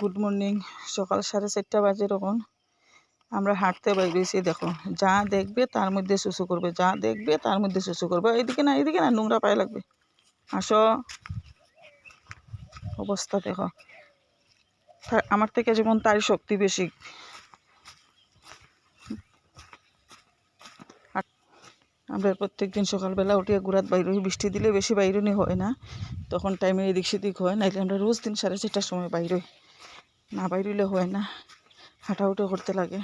Good morning সকাল সাড়ে চারটা বাজে এরকম। আমরা হাঁটতে বাইরেছি দেখো। যা দেখবে তার মধ্যে শুশু করবে, যা দেখবে তার মধ্যে শুশু করবে। এইদিকে না এইদিকে না, নোংরা পায়ে লাগবে। আসো। অবস্থা দেখো। আমার থেকে যেমন তার শক্তি বেশি। আমরা প্রত্যেক দিন সকালবেলা উঠিয়ে গুড়াত বাইরে হই। বৃষ্টি দিলে বেশি বাইরনি হয় না। তখন টাইমে এদিক সেদিক হয়, নাইলে আমরা রোজ দিন সাড়ে চারটার সময় বাইর হই। না বাইরলে হয় না। হাঁটাহুটো করতে লাগে।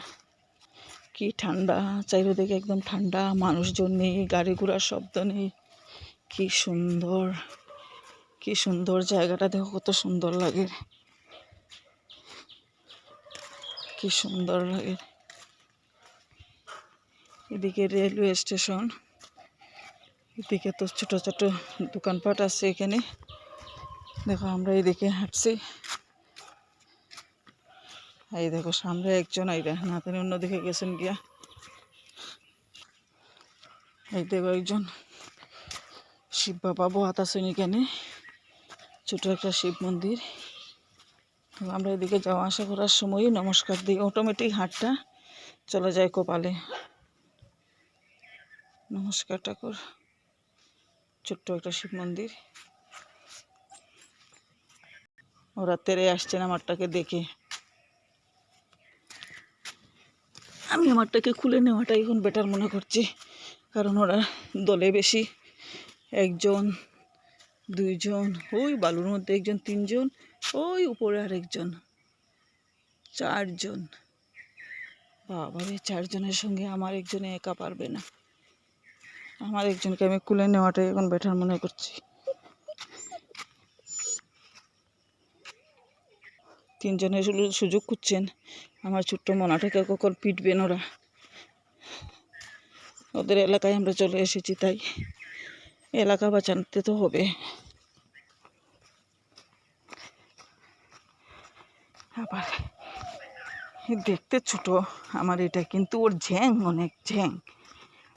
কি ঠান্ডা, চারিদিকে একদম ঠান্ডা, মানুষজন নেই, গাড়ি ঘোড়ার শব্দ নেই। কি সুন্দর কি সুন্দর জায়গাটা, দেখো কত সুন্দর লাগে। কি সুন্দর লাগে। এদিকে রেলওয়ে স্টেশন, এদিকে তো ছোট ছোট দোকানপাট আছে এখানে। দেখো আমরা এদিকে হাঁটছি। এই দেখো, সামনে একজন আইরা না তিনি অন্যদিকে গেছেন গিয়া। এই দেখো একজন, শিব বাবা বোয়াত আছেন এখানে ছোট একটা শিব মন্দির। আমরা এদিকে যাওয়া আসা করার সময় নমস্কার দিই। অটোমেটিক হাটটা চলে যায় কপালে। নমস্কার ঠাকুর। ছোট্ট একটা শিব মন্দির। ওরা তেরে আসছেন আমারটাকে দেখে। আমি আমারটাকে খুলে নেওয়াটাই এখন বেটার মনে করছি। কারণ ওরা দলে বেশি। একজন, দুইজন, ওই বালুর মধ্যে একজন, তিনজন, ওই উপরে আরেকজন, চারজন। বাবারে, চারজনের সঙ্গে আমার একজনে একা পারবে না। আমার একজনকে আমি কুলে নেওয়াটাই এখন বেটার মনে করছি। তিনজনের শুধু সুযোগ খুঁজছেন। আমার ছোট্ট মনাটাকে কখন পিটবেন ওরা? ওদের এলাকায় আমরা চলে এসেছি, তাই এলাকা বাঁচাতে তো হবে। আবার দেখতে ছোট, আমার এটা কিন্তু ওর ঝ্যাং, অনেক ঝ্যাং।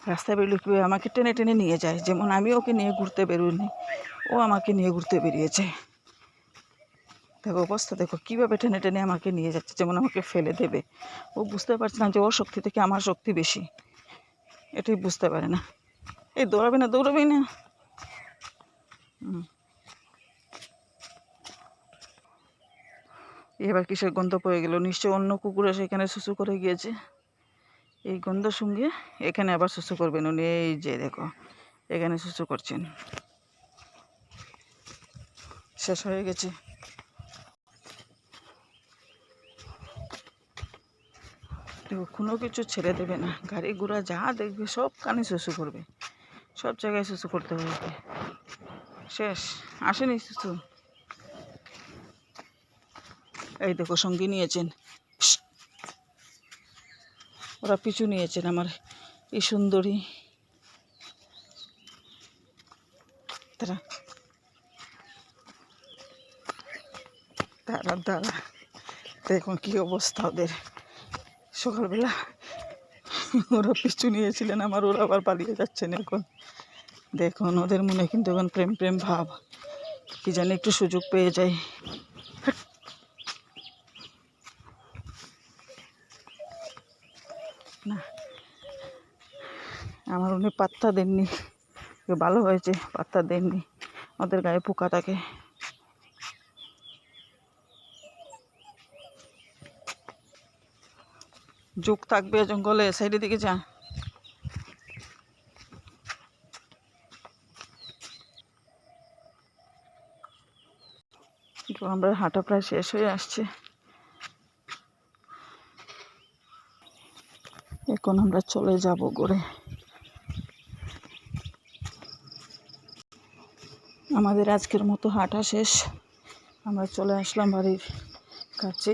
রাস্তায় বেরোলে আমাকে টেনে টেনে নিয়ে যায়? যেমন আমি ওকে নিয়ে ঘুরতে বেরোইনি, ও আমাকে নিয়ে ঘুরতে বেরিয়েছে। দেখো, অবস্থা দেখো, কীভাবে টেনে টেনে আমাকে নিয়ে যাচ্ছে, যেমন আমাকে ফেলে দেবে। ও বুঝতে পারছে না যে ওর শক্তি থেকে আমার শক্তি বেশি। এটাই বুঝতে পারে না। এই দৌড়াবে না দৌড়াবি না। এবার কিসের গন্ধ পেয়ে গেল? নিশ্চয় অন্য কুকুরে সেখানে শুশু করে গিয়েছে। এই গন্ধ সঙ্গে এখানে আবার শুশু করবেন উনি। এই যে দেখো, এখানে শুশু করছেন। শেষ হয়ে গেছে। দেখো কোনো কিছু ছেড়ে দেবে না। গাড়ি ঘোড়া যা দেখবে সব কানে শুশু করবে। সব জায়গায় শুশু করতে হবে শেষ। আসেনি শুশু। এই দেখো সঙ্গী নিয়েছেন। ওরা পিছু নিয়েছেন আমার এই সুন্দরী। তারা তারা দাঁড়া। দেখুন কী অবস্থা ওদের। সকালবেলা ওরা পিছু নিয়েছিলেন আমার ওরা আবার পালিয়ে যাচ্ছেন এখন। দেখুন, ওদের মনে কিন্তু এখন প্রেম প্রেম ভাব। কি জানি একটু সুযোগ পেয়ে যাই না, আমার উনি পাত্তা দেননি। ভালো হয়েছে, পাত্তা দেননি। ওদের গায়ে পোকা থাকে। যোগ থাকবে জঙ্গলে, সাইডের দিকে যা। আমরা হাঁটা প্রায় শেষ হয়ে আসছে। এখন আমরা চলে যাব গড়ে। আমাদের আজকের মতো হাঁটা শেষ। আমরা চলে আসলাম বাড়ির কাছে